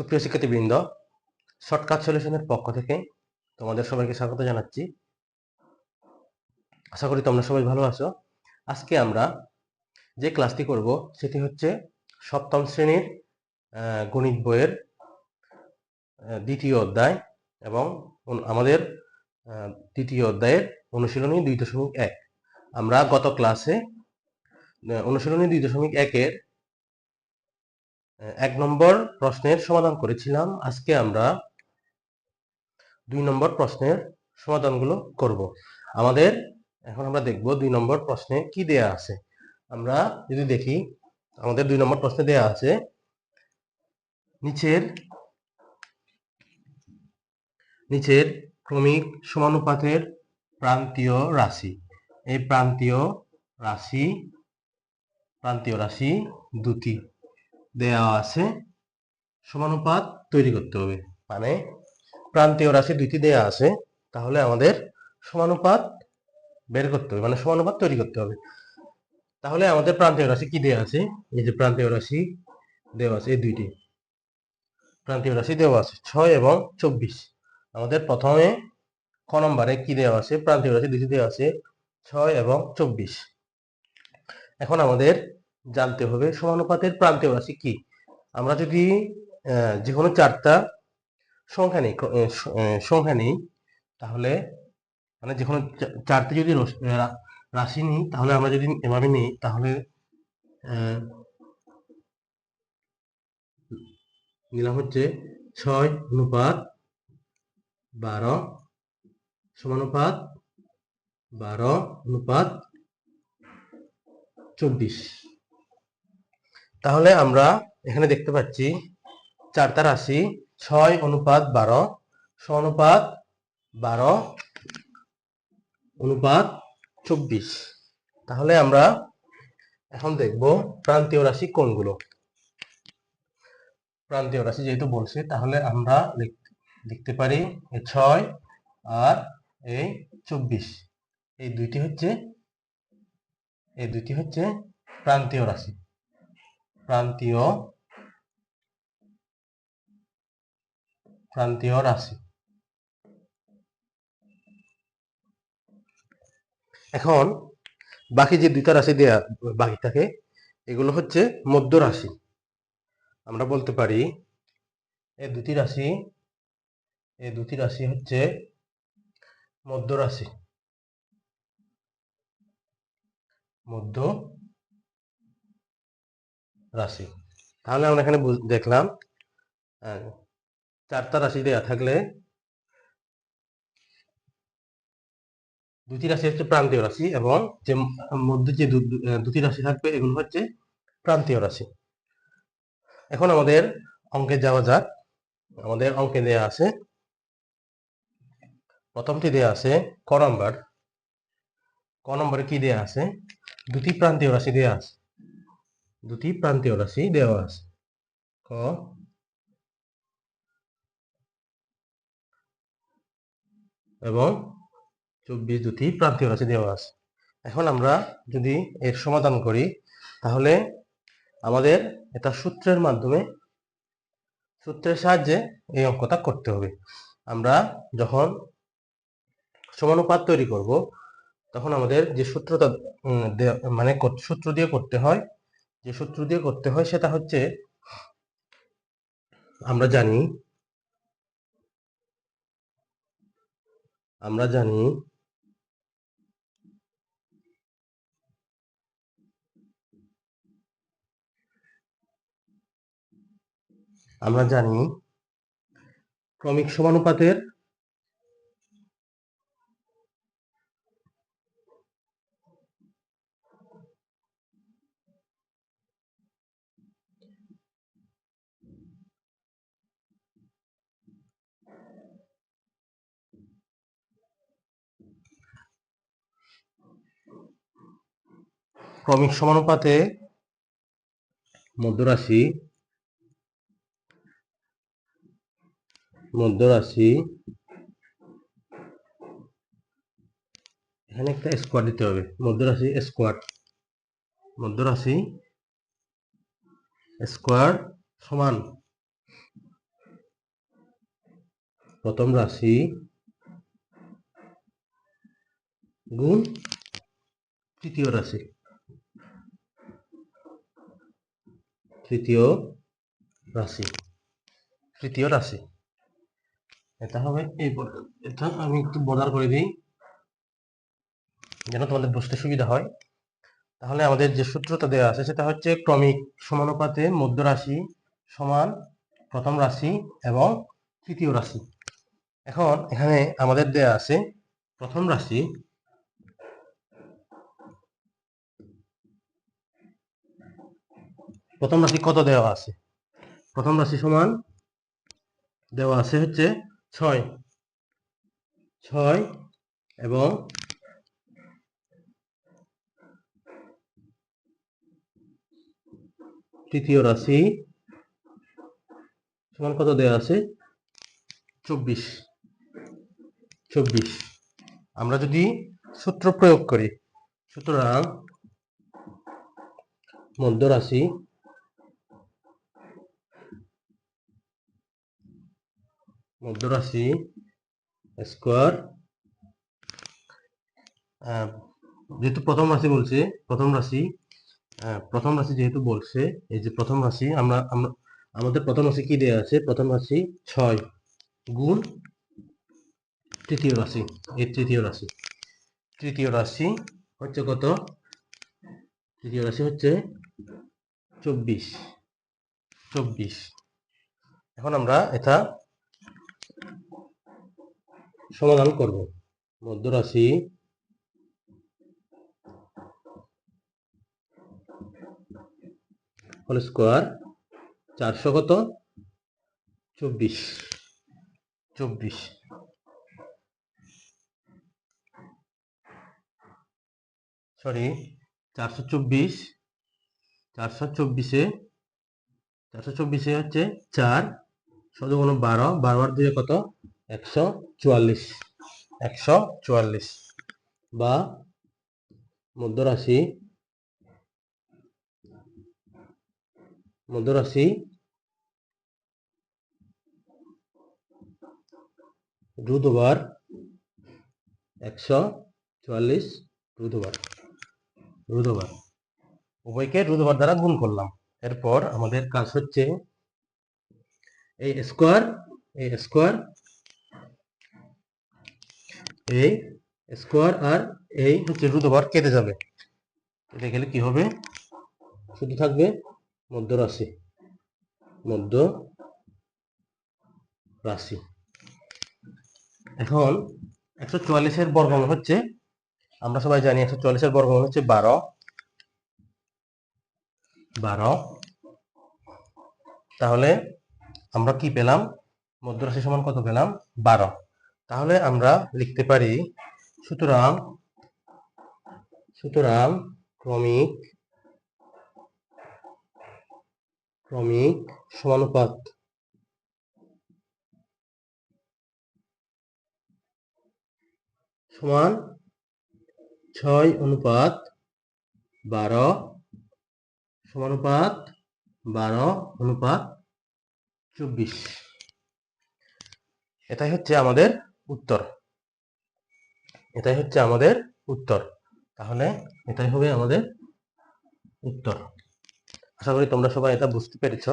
সুপ্রিয় শিক্ষার্থীবৃন্দ শর্টকাট সলিউশনের পক্ষ থেকে তোমাদের সবাইকে স্বাগত জানাচ্ছি। আশা করি তোমরা সবাই ভালো আছো। আজকে আমরা যে ক্লাসটি করব, সেটি হচ্ছে সপ্তম শ্রেণির গণিত বইয়ের দ্বিতীয় অধ্যায় এবং আমাদের দ্বিতীয় অধ্যায়ের অনুশীলনী দুই দশমিক এক। আমরা গত ক্লাসে অনুশীলনী দুই দশমিক একের এক নম্বর প্রশ্নের সমাধান করেছিলাম। আজকে আমরা দুই নম্বর প্রশ্নের সমাধানগুলো করব। আমাদের এখন আমরা দেখব দুই নম্বর প্রশ্নে কি দেয়া আছে। আমরা যদি দেখি, আমাদের দুই নম্বর প্রশ্নে দেয়া আছে, নিচের নিচের ক্রমিক সমানুপাতের প্রান্তীয় রাশি। এই প্রান্তীয় রাশি প্রান্তীয় রাশি দুটি। দেয়া আছে, সমানুপাত তৈরি করতে হবে। মানে প্রান্তীয় রাশি দুইটি দেয়া আছে, তাহলে আমাদের সমানুপাত বের করতে হবে মানে সমানুপাত তৈরি করতে হবে। তাহলে আমাদের প্রান্তীয় রাশি কি দেয়া আছে? এই যে প্রান্তীয় রাশি দেওয়া আছে, এই দুইটি। প্রান্তীয় রাশি দেওয়া আছে, ছয় এবং চব্বিশ। আমাদের প্রথমে ক নম্বরে কি দেওয়া আছে? প্রান্তীয় রাশি দুইটি দেওয়া আছে, ছয় এবং চব্বিশ। এখন আমাদের জানতে হবে। সমানুপাতের প্রান্তীয় রাশি কি? আমরা যদি যে কোনো চারটা সংখ্যা নেই সংখ্যা নেই, তাহলে মানে যে কোনো চারটে যদি রাশি নিই, তাহলে আমরা যদি এভাবে নিই, তাহলে নিলাম হচ্ছে ছয় অনুপাত বারো সমানুপাত বারো অনুপাত চব্বিশ। তাহলে আমরা এখানে দেখতে পাচ্ছি চারটা রাশি, ছয় অনুপাত বারো, ছ অনুপাত বারো, অনুপাত চব্বিশ। তাহলে আমরা এখন দেখব প্রান্তীয় রাশি কোনগুলো। প্রান্তীয় রাশি যেহেতু বলছে, তাহলে আমরা লিখ- লিখতে পারি ছয় আর এই চব্বিশ। এই দুইটি হচ্ছে, এই দুইটি হচ্ছে প্রান্তীয় রাশি। প্রান্তীয় প্রান্তীয় রাশি। এখন বাকি যে দুইটা রাশি দেয়া বাকি থাকে, এগুলো হচ্ছে মধ্য রাশি। আমরা বলতে পারি, এ দুটি রাশি এই দুটি রাশি হচ্ছে মধ্য রাশি। মধ্য রাশি। তাহলে আমরা এখানে দেখলাম আহ, চারটা রাশি দেওয়া থাকলে দুটি রাশি হচ্ছে প্রান্তীয় রাশি এবং যে মধ্যে যে দুটি রাশি থাকবে এগুলো হচ্ছে প্রান্তীয় রাশি। এখন আমাদের অঙ্কে যাওয়া যাক। আমাদের অঙ্কে দেয়া আছে প্রথমটি দেয়া আছে ক নম্বর। ক নম্বরে কি দেয়া আছে? দুটি প্রান্তীয় রাশি দেয়া আছে। দুটি প্রান্তীয় রাশি দেওয়া আছে। ক? এবং চব্বিশ দুটি প্রান্তীয় রাশি দেওয়া আছে। এখন আমরা যদি এর সমাধান করি, তাহলে আমাদের এটা সূত্রের মাধ্যমে, সূত্রের সাহায্যে এই অঙ্কটা করতে হবে। আমরা যখন সমানুপাত তৈরি করব, তখন আমাদের যে সূত্রটা মানে সূত্র দিয়ে করতে হয় যে সূত্র দিয়ে করতে হয় সেটা হচ্ছে, আমরা জানি আমরা জানি আমরা জানি ক্রমিক সমানুপাতের ক্রমিক সমানুপাতে মধ্যরাশি মধ্যরাশি, এখানে একটা স্কোয়ার দিতে হবে, মধ্যরাশি স্কোয়ার মধ্যরাশি স্কোয়ার সমান প্রথম রাশি গুণ তৃতীয় রাশি। তৃতীয় রাশি। তৃতীয় রাশি। এটা হবে এই এটা আমি একটু বর্ডার করে দিই। যেন তোমাদের বুঝতে সুবিধা হয়। তাহলে আমাদের যে সূত্রটা দেওয়া আছে, সেটা হচ্ছে ক্রমিক সমানুপাতে মধ্য রাশি সমান প্রথম রাশি এবং তৃতীয় রাশি। এখন এখানে আমাদের দেয়া আছে প্রথম রাশি প্রথম রাশি কত দেওয়া আছে? প্রথম রাশি সমান দেওয়া আছে হচ্ছে ছয়। ছয় এবং তৃতীয় রাশি সমান কত দেওয়া আছে? চব্বিশ। চব্বিশ। আমরা যদি সূত্র প্রয়োগ করি, সুতরাং মধ্য রাশি মধ্য রাশি স্কোয়ার যেহেতু প্রথম রাশি বলছে, প্রথম রাশি প্রথম রাশি যেহেতু বলছে, এই যে প্রথম রাশি, আমরা আমাদের প্রথম রাশি কি দেওয়া আছে? প্রথম রাশি ছয় গুণ তৃতীয় রাশি, এই তৃতীয় রাশি। তৃতীয় রাশি হচ্ছে কত? তৃতীয় রাশি হচ্ছে চব্বিশ চব্বিশ। এখন আমরা এটা সমাধান করব। মধ্য রাশি হোল স্কোয়ার চারশো কত? চব্বিশ। চব্বিশ। সরি চারশো চব্বিশ। চারশো চব্বিশে চারশো চব্বিশে হচ্ছে চার। শত কোনো বারো বারো আর দুয়ে কত? একশো চুয়াল্লিশ। একশো চুয়াল্লিশ। বা মধ্যরাশি। মধ্যরাশি। রুদ ওভার একশো চুয়াল্লিশ রুদ ওভার উভয়কে রুদ দ্বারা গুণ করলাম। এরপর আমাদের কাজ হচ্ছে এই স্কোয়ার এই স্কোয়ার এই স্কোয়ার আর এই হচ্ছে রুদ ওভার কেটে যাবে। কেটে গেলে কি হবে? শুধু থাকবে মধ্য রাশি মধ্য রাশি এখন একশো চুয়াল্লিশের বর্গমূল হচ্ছে, আমরা সবাই জানি একশো চুয়াল্লিশের বর্গমূল হচ্ছে বারো। বারো। তাহলে আমরা কি পেলাম? মধ্যরাশি সমান কত পেলাম? বারো। তাহলে আমরা লিখতে পারি, সুতরাং সুতরাং ক্রমিক ক্রমিক সমানুপাত। সমান ছয় অনুপাত বারো, সমানুপাত বারো অনুপাত চব্বিশ। এটাই হচ্ছে আমাদের উত্তর। এটাই হচ্ছে আমাদের উত্তর। তাহলে এটাই হবে আমাদের উত্তর। আশা করি তোমরা সবাই এটা বুঝতে পেরেছ।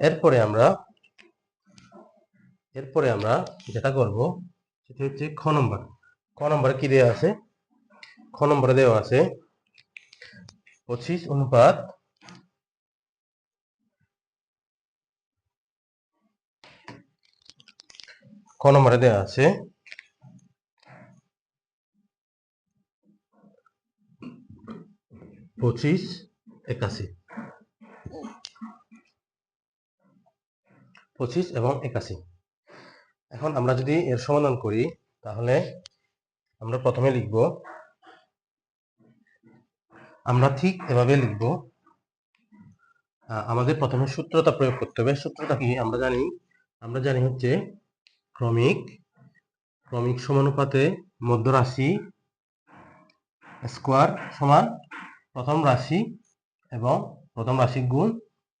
এরপরে আমরা এরপরে আমরা যেটা করব সেটা হচ্ছে খ নম্বর। খ নম্বরে কি দেওয়া আছে? খ নম্বরে দেওয়া আছে পঁচিশ অনুপাত ক নম্বরে দেওয়া আছে? পঁচিশ, একাশি। পঁচিশ এবং একাশি। এখন আমরা যদি এর সমাধান করি, তাহলে আমরা প্রথমে লিখব, আমরা ঠিক এভাবে লিখব আমাদের প্রথমে সূত্রটা প্রয়োগ করতে হবে। সূত্রটা কি? আমরা জানি আমরা জানি হচ্ছে ক্রমিক ক্রমিক সমানুপাতে মধ্য রাশি স্কোয়ার সমান প্রথম রাশি এবং প্রথম রাশি গুণ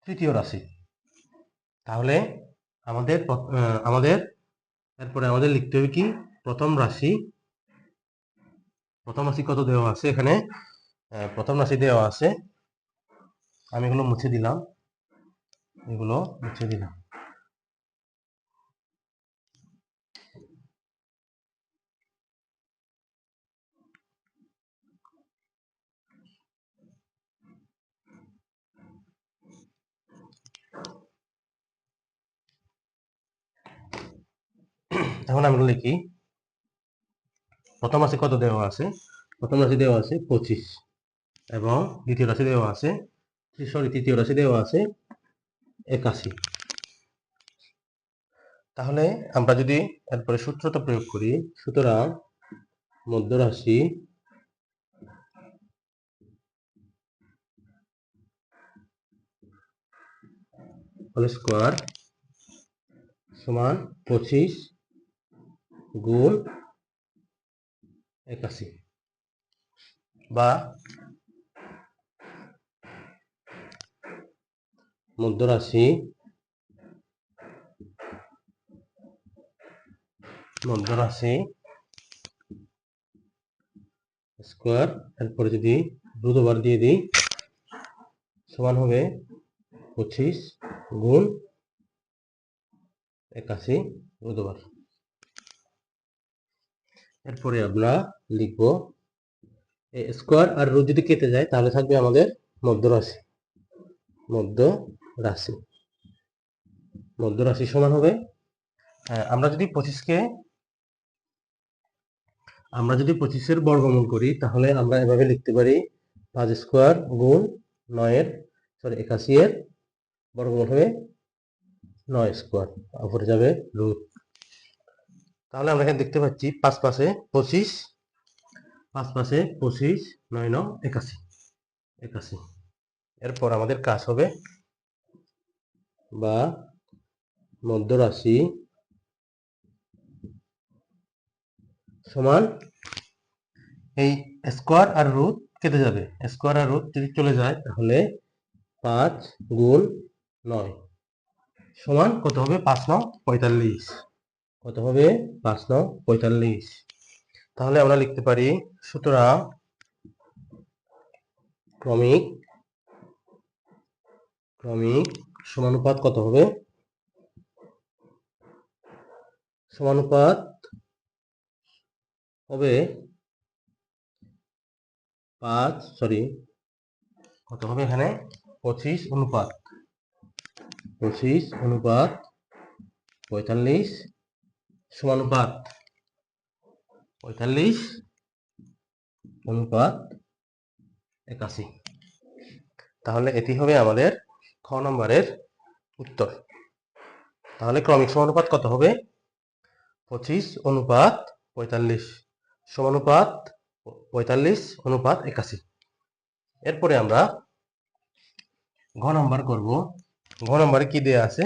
তৃতীয় রাশি। তাহলে আমাদের আমাদের, এরপরে আমাদের লিখতে হবে কি? প্রথম রাশি প্রথম রাশি কত দেওয়া আছে এখানে? প্রথম রাশি দেওয়া আছে। আমি এগুলো মুছে দিলাম। এগুলো মুছে দিলাম। এখন আমরা লিখি, প্রথম রাশি কত দেওয়া আছে? প্রথম রাশি দেওয়া আছে পঁচিশ। এবং দ্বিতীয় রাশি দেওয়া আছে, সরি, তৃতীয় রাশি দেওয়া আছে একাশি। তাহলে আমরা যদি এরপরে সূত্রটা প্রয়োগ করি, সুতরাং মধ্য রাশি হোল স্কোয়ার সমান পঁচিশ গুণ একাশি বা মধ্যরাশি মধ্যরাশি স্কোয়ার, এরপরে যদি দ্রুতবার দিয়ে দিই, সমান হবে পঁচিশ গুণ একাশি দ্রুতবার। এরপরে আমরা লিখব স্কোয়ার আর রুট যদি কেটে যায়, তাহলে থাকবে আমাদের মধ্য রাশি মধ্য রাশি মধ্য রাশি সমান হবে আমরা যদি পঁচিশকে, আমরা যদি পঁচিশের বর্গমূল করি, তাহলে আমরা এভাবে লিখতে পারি পাঁচ স্কোয়ার গুণ নয়ের সরি একাশি এর বর্গমূল হবে নয় স্কোয়ার উপরে যাবে রুট তাহলে আমরা এখানে দেখতে পাচ্ছি পাঁচ পাশে পঁচিশ, পাঁচ পাশে পঁচিশ, নয় ন একাশি একাশি। এরপর আমাদের কাজ হবে বা মধ্য রাশি সমান এই স্কোয়ার আর রুট কেটে যাবে। স্কোয়ার আর রুট যদি চলে যায় তাহলে পাঁচ গুণ নয় সমান কত হবে? পাঁচ নং পঁয়তাল্লিশ। কত হবে পাঁচ নং পঁয়তাল্লিশ। তাহলে আমরা লিখতে পারি, সুতরাং ক্রমিক ক্রমিক সমানুপাত কত হবে? সমানুপাত হবে পাঁচ সরি কত হবে এখানে? পঁচিশ অনুপাত। পঁচিশ অনুপাত পঁয়তাল্লিশ সমানুপাত পঁয়তাল্লিশ অনুপাত একাশি। তাহলে এটি হবে আমাদের খ নম্বরের উত্তর। তাহলে ক্রমিক সমানুপাত কত হবে? পঁচিশ অনুপাত পঁয়তাল্লিশ সমানুপাত পঁয়তাল্লিশ অনুপাত একাশি। এরপরে আমরা ঘ নম্বর করব। ঘ নম্বরে কি দেয়া আছে?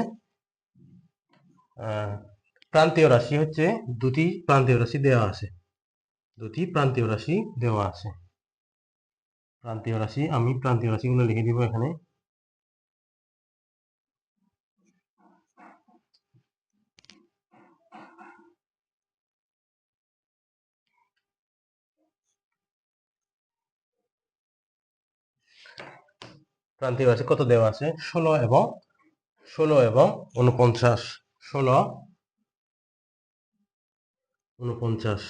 প্রান্তীয় রাশি হচ্ছে দুটি প্রান্তীয় রাশি দেওয়া আছে। দুটি প্রান্তীয় রাশি দেওয়া আছে। প্রান্তীয় রাশি, আমি প্রান্তীয় রাশিগুলো লিখে দিব এখানে। প্রান্তীয় রাশি কত দেওয়া আছে? ষোলো এবং ষোলো এবং উনপঞ্চাশ। ষোলো উনপঞ্চাশ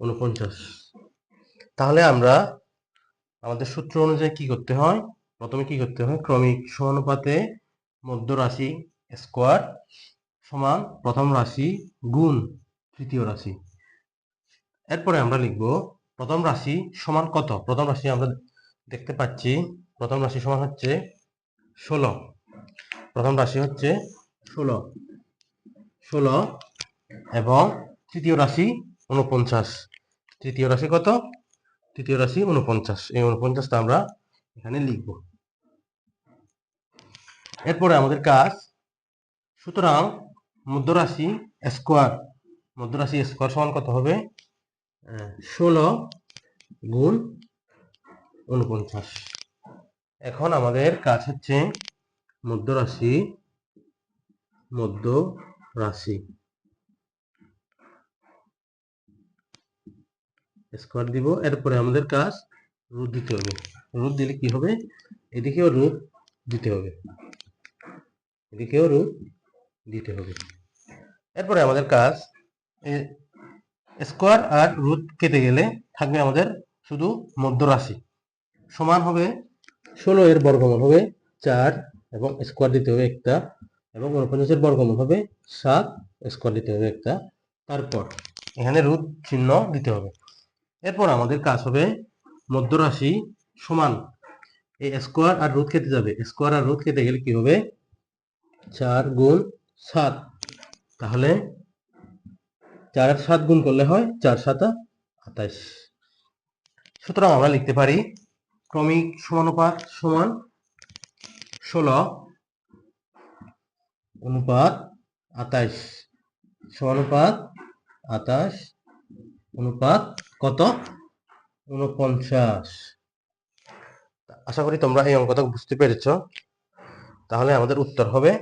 উনপঞ্চাশ তাহলে আমরা আমাদের সূত্র অনুযায়ী কি করতে হয়? প্রথমে কি করতে হয়? ক্রমিক সমানুপাতে মধ্য রাশি স্কোয়ার সমান প্রথম রাশি গুণ তৃতীয় রাশি। এরপরে আমরা লিখব প্রথম রাশি সমান কত? প্রথম রাশি আমরা দেখতে পাচ্ছি, প্রথম রাশি সমান হচ্ছে ষোলো। প্রথম রাশি হচ্ছে ষোলো। ষোলো এবং তৃতীয় রাশি উনপঞ্চাশ তৃতীয় রাশি কত? তৃতীয় রাশি উনপঞ্চাশ এই উনপঞ্চাশটা আমরা এখানে লিখব। এরপরে আমাদের কাজ। সুতরাং মধ্যরাশি স্কোয়ার। মধ্যরাশি স্কোয়ার সমান কত হবে? ষোলো গুণ উনপঞ্চাশ এখন আমাদের কাজ হচ্ছে মধ্যরাশি মধ্য রাশি স্কোয়ার দিব, এরপরে আমাদের কাজ রুট দিতে হবে। রুট দিলে কি হবে? এদিকেও রুট দিতে হবে। এদিকেও রুট দিতে হবে। এরপরে আমাদের কাজ স্কোয়ার আর রুট কেটে গেলে থাকবে আমাদের শুধু মধ্য রাশি সমান হবে ষোলো এর বর্গমূল হবে চার এবং স্কোয়ার দিতে হবে একটা এবং উনপঞ্চাশের বর্গমূল হবে সাত স্কোয়ার দিতে হবে একটা। তারপর এখানে রুট চিহ্ন দিতে হবে। এরপর আমাদের কাজ হবে মধ্য রাশি সমান এই স্কোয়ার আর রুট কেটে যাবে। স্কোয়ার আর রুট কেটে গেলে কি হবে? চার গুণ সাত। তাহলে চার আর সাত গুণ করলে হয় চার সাতা আঠাইশ। সুতরাং আমরা লিখতে পারি ক্রমিক সমানুপাত সমান ষোলো অনুপাত আঠাইশ। সমানুপাত আঠাশ অনুপাত কত? উনপঞ্চাশ। আশা করি তোমরা এই অঙ্কটা বুঝতে পেরেছ। তাহলে আমাদের উত্তর হবে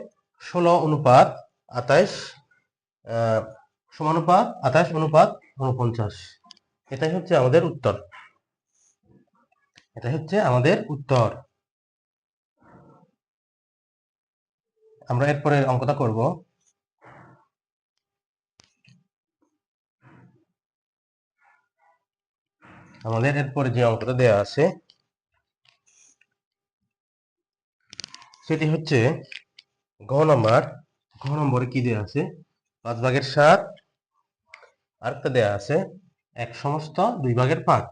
ষোলো অনুপাত আঠাইশ সমানুপাত আঠাশ অনুপাত উনপঞ্চাশ। এটাই হচ্ছে আমাদের উত্তর। এটাই হচ্ছে আমাদের উত্তর। আমরা এরপরে অঙ্কটা করব। আমাদের এরপরে যে অঙ্কটা দেওয়া আছে, সেটি হচ্ছে ঘ নম্বর, ঘ নম্বরে কি দেওয়া আছে? পাঁচ ভাগের সাত, আরেকটা দেওয়া আছে, এক সমস্ত দুই ভাগের পাঁচ।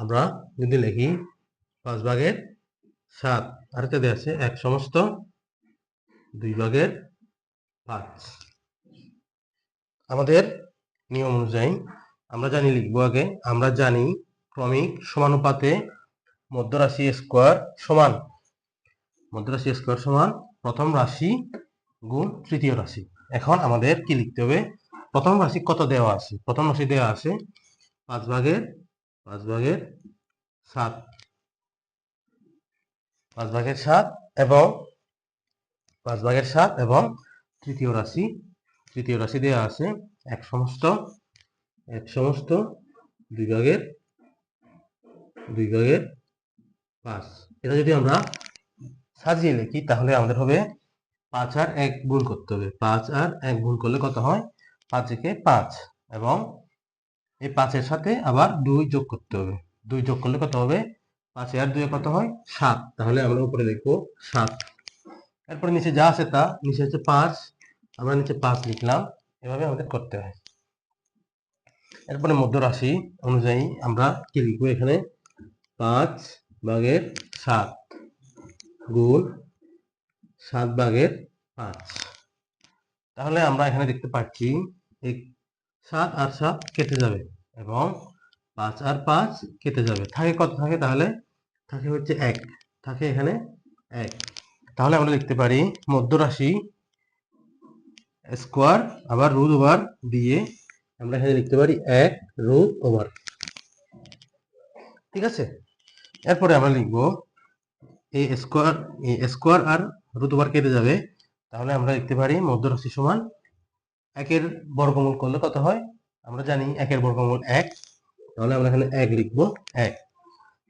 আমরা যদি লিখি পাঁচ ভাগের সাত, আরেকটা দেওয়া আছে, এক সমস্ত দুই ভাগের পাঁচ। আমাদের নিয়ম অনুযায়ী আমরা জানি লিখব আগে, আমরা জানি ক্রমিক সমানুপাতে মধ্যরাশি স্কোয়ার সমান, মধ্যরাশি স্কোয়ার সমান প্রথম রাশি গুণ তৃতীয় রাশি। এখন আমাদের কি লিখতে হবে? প্রথম রাশি কত দেওয়া আছে? প্রথম রাশি দেওয়া আছে পাঁচ ভাগের পাঁচ ভাগের সাত। পাঁচ ভাগের সাত এবং পাঁচ ভাগের সাত এবং তৃতীয় রাশি তৃতীয় রাশি দেওয়া আছে, এক সমস্ত এক সমস্ত, দুই ভাগের দুই ভাগের পাঁচ। এটা যদি আমরা সাজিয়ে লিখি, তাহলে আমাদের হবে পাঁচ আর এক গুণ করতে হবে। পাঁচ আর এক গুণ করলে কত হয়? পাঁচ একে পাঁচ। এবং এই পাঁচের সাথে আবার দুই যোগ করতে হবে। দুই যোগ করলে কত হবে? পাঁচে আর দুই কত হয়? সাত। তাহলে আমরা উপরে লিখব সাত। এরপরে নিচে যা আছে তা, নিচে হচ্ছে পাঁচ। আমরা নিচে পাঁচ লিখলাম, এভাবে আমাদের করতে হয়। এরপরে মধ্য রাশি অনুযায়ী আমরা কি লিখব এখানে? পাঁচ ভাগের সাত গুণ সাত ভাগের পাঁচ। তাহলে আমরা এখানে দেখতে পাচ্ছি এই সাত আর সাত কেটে যাবে এবং পাঁচ আর পাঁচ কেটে যাবে। থাকে কত থাকে তাহলে? থাকে হচ্ছে এক, থাকে এখানে এক। তাহলে আমরা লিখতে পারি মধ্য রাশি স্কোয়ার আবার রুট ওভার দিয়ে আমরা এখানে লিখতে পারি এক রুট ওভার। ঠিক আছে? এরপরে আমরা লিখব এই স্কোয়ার এই স্কোয়ার আর রুট ওভার কেটে যাবে। তাহলে আমরা লিখতে পারি মধ্য রাশি সমান একের বর্গমূল করলে কত হয়? আমরা জানি একের বর্গমূল এক। তাহলে আমরা এখানে এক লিখব, এক।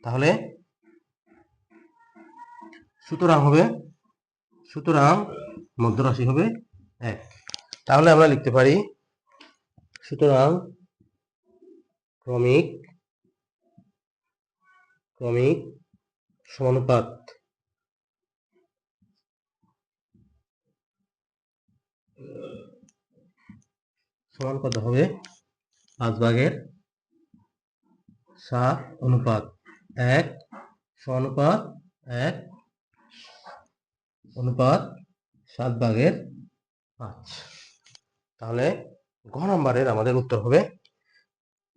তাহলে সুতরাং হবে, সুতরাং মধ্য রাশি হবে এক। তাহলে আমরা লিখতে পারি, সুতরাং ক্রমিক ক্রমিক সমানুপাত। সমান কত হবে? পাঁচ ভাগের সাত অনুপাত এক, সমানুপাত এক, অনুপাত সাত ভাগের পাঁচ। তাহলে ঘ নম্বরের আমাদের উত্তর হবে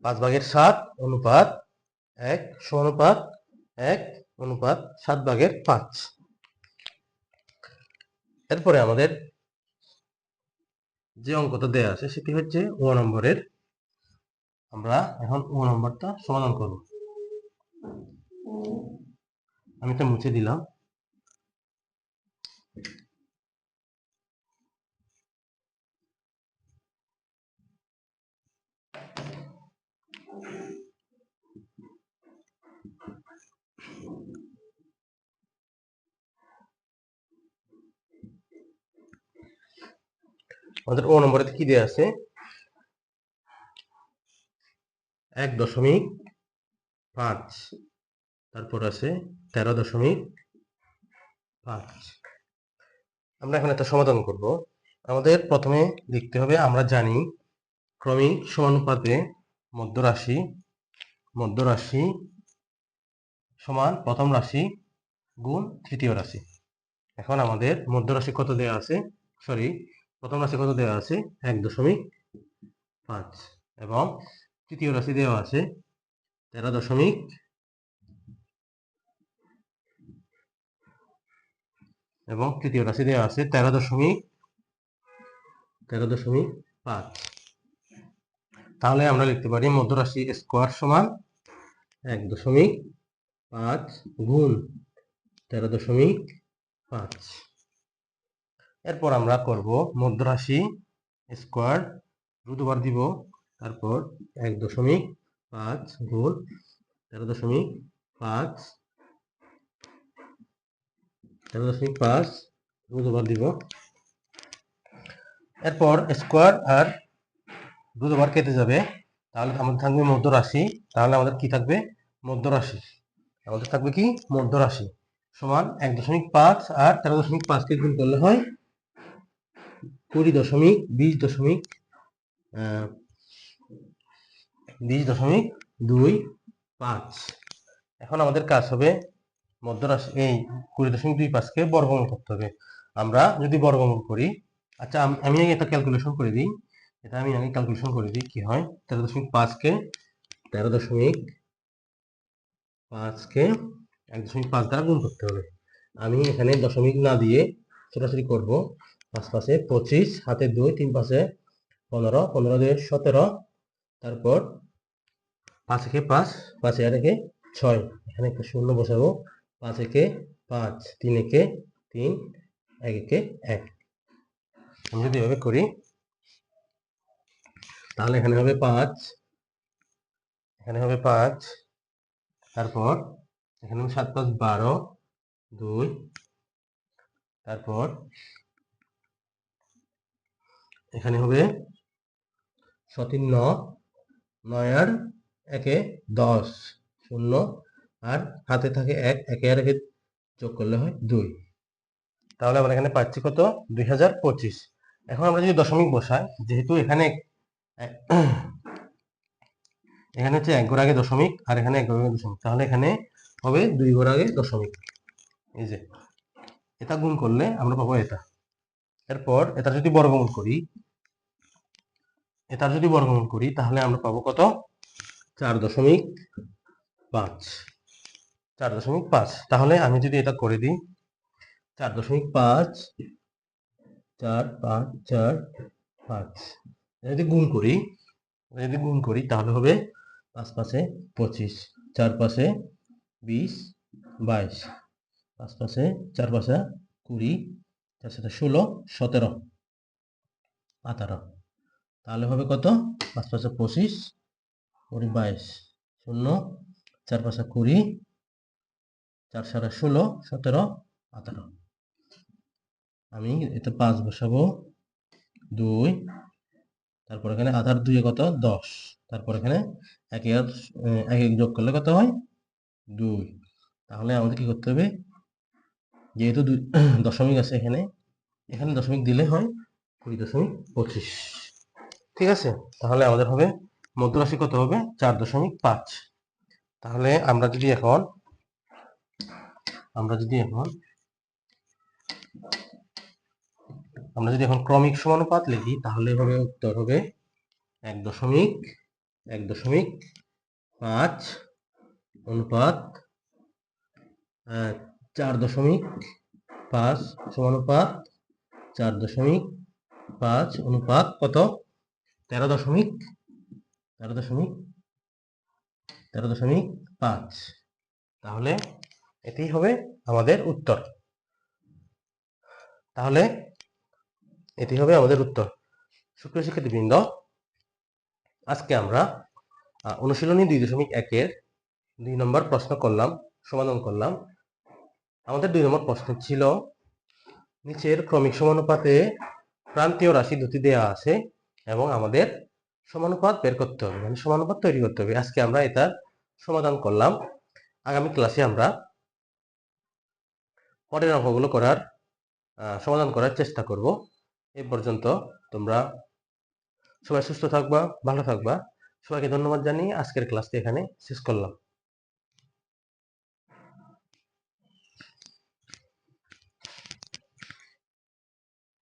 পাঁচ ভাগের সাত অনুপাত এক সমানুপাত এক অনুপাত সাত ভাগের পাঁচ। এরপরে আমাদের যে অঙ্কটা দেয়া আছে সেটি হচ্ছে ও নম্বরের। আমরা এখন ও নম্বরটা সমাধান করব। আমি এটা মুছে দিলাম। আমাদের ও নম্বরে কি দেওয়া আছে? এক দশমিক পাঁচ। তারপর আছে তেরো দশমিক পাঁচ। আমরা এখন একটা সমাধান করব। আমাদের প্রথমে লিখতে হবে আমরা জানি ক্রমিক সমানুপাতে মধ্যরাশি মধ্যরাশি সমান প্রথম রাশি গুণ তৃতীয় রাশি। এখন আমাদের মধ্যরাশি কত দেওয়া আছে? সরি প্রথম রাশি কত দেওয়া আছে? এক দশমিক পাঁচ এবং তৃতীয় রাশি দেওয়া আছে তেরো দশমিক এবং তৃতীয় রাশি দেওয়া আছে তেরো দশমিক তেরো দশমিক পাঁচ। তাহলে আমরা লিখতে পারি মধ্যরাশি স্কোয়ার সমান এক দশমিক পাঁচ গুণ তেরো দশমিক পাঁচ। এরপর আমরা করব মধ্যরাশি স্কোয়ার রুদবার দিব, তারপর এক দশমিক পাঁচ গুণ তেরো দশমিক পাঁচ। তেরো দশমিক পাঁচ, রুদবার দিব। এরপর স্কোয়ার আর রুদবার কেটে যাবে, তাহলে আমাদের থাকবে মধ্য মধ্যরাশি তাহলে আমাদের কি থাকবে? মধ্য মধ্যরাশি আমাদের থাকবে কি? মধ্য মধ্যরাশি সমান এক দশমিক পাঁচ আর তেরো দশমিক পাঁচকে গুণ করলে হয় কুড়ি দশমিক বিশ দশমিক বিশ দশমিক দুই পাঁচ। এখন আমাদের কাজ হবে মধ্যরাশি এই কুড়ি দশমিক দুই পাঁচকে বর্গমূল করতে হবে। আমরা যদি বর্গমূল করি আচ্ছা আমি এটা ক্যালকুলেশন করে দিই। এটা আমি আগে ক্যালকুলেশন করে দিই, কি হয়? তেরো দশমিক পাঁচকে, তেরো দশমিক পাঁচকে এক দশমিক পাঁচ দ্বারা গুণ করতে হবে। আমি এখানে দশমিক না দিয়ে ছোটাছুটি করব। পাঁচ পাশে পঁচিশ, হাতে দুই, তিন পাশে পনেরো পনেরো দিয়ে সতেরো, তারপর পাঁচ একে পাঁচ পাঁচ আর একে ছয়। এখানে একটা শূন্য বসাবো। পাঁচ একে পাঁচ তিন একে তিন এক একে এক। আমি যদি এভাবে করি তাহলে এখানে হবে পাঁচ। এখানে হবে পাঁচ। তারপর এখানে হবে সাত, পাঁচ, বারো, দুই। তারপর এখানে হবে সতিন ন, নয় আর একে দশ। শূন্য আর হাতে থাকে এক। একে আর একে যোগ করলে হয় দুই। তাহলে আমরা এখানে পাচ্ছি কত? দুই হাজার পঁচিশ। এখন আমরা যদি দশমিক বসাই, যেহেতু এখানে এখানে হচ্ছে এক ঘর আগে দশমিক আর এখানে এক ঘর আগে দশমিক। তাহলে এখানে হবে দুই ঘর আগে দশমিক। এই যে, এটা গুণ করলে আমরা পাবো এটা। এরপর এটা যদি বর্গমূল করি, এটার যদি বর্গমূল করি, তাহলে আমরা পাবো কত? চার দশমিক পাঁচ। চার দশমিক পাঁচ। তাহলে আমি যদি এটা করে দিই, চার দশমিক পাঁচ, চার পাঁচ চার পাঁচ। এটা যদি গুণ করি, যদি গুণ করি, তাহলে হবে পাঁচ পাশে পঁচিশ, চার পাশে বিশ, বাইশ, পাঁচ পাশে চার পাশে কুড়ি, চার সাথে ষোলো, সতেরো, আঠারো। তাহলে হবে কত? পাঁচ পাশে পঁচিশ, কুড়ি, বাইশ, শূন্য, চার পাশে কুড়ি, চার সাড়ে ষোলো, সতেরো, আঠারো। আমি এতে পাঁচ বসাবো, দুই তারপর এখানে আধার দুই কত? দশ। তারপর এখানে এক এক এক যোগ করলে কত হয়? দুই। তাহলে আমাদের কি করতে হবে? যেহেতু দশমিক আছে এখানে এখানে দশমিক দিলে হয় কুড়ি দশমিক পঁচিশ। ঠিক আছে? তাহলে আমাদের হবে মধ্যরাশি কত হবে? চার দশমিক পাঁচ। তাহলে আমরা যদি এখন, আমরা যদি এখন আমরা যদি এখন ক্রমিক সমানুপাত লিখি, তাহলে হবে উত্তর হবে এক দশমিক এক দশমিক পাঁচ অনুপাত চার দশমিক পাঁচ সমানুপাত, চার দশমিক পাঁচ অনুপাত কত? তেরো দশমিক তেরো দশমিক তেরো দশমিক পাঁচ। তাহলে এটি হবে আমাদের উত্তর। তাহলে এটি হবে আমাদের উত্তর। সুপ্রিয় শিক্ষার্থীবৃন্দ, আজকে আমরা অনুশীলনী দুই দশমিক একের দুই নম্বর প্রশ্ন করলাম, সমাধান করলাম। আমাদের দুই নম্বর প্রশ্ন ছিল, নিচের ক্রমিক সমানুপাতে প্রান্তীয় রাশি দুটি দেওয়া আছে এবং আমাদের সমানুপাত বের করতে হবে মানে সমানুপাত তৈরি করতে হবে। আজকে আমরা এটার সমাধান করলাম। আগামী ক্লাসে আমরা পরের অঙ্কগুলো করার সমাধান করার চেষ্টা করব। এই পর্যন্ত তোমরা সবাই সুস্থ থাকবা, ভালো থাকবা। সবাইকে ধন্যবাদ জানিয়ে আজকের ক্লাসটি এখানে শেষ করলাম।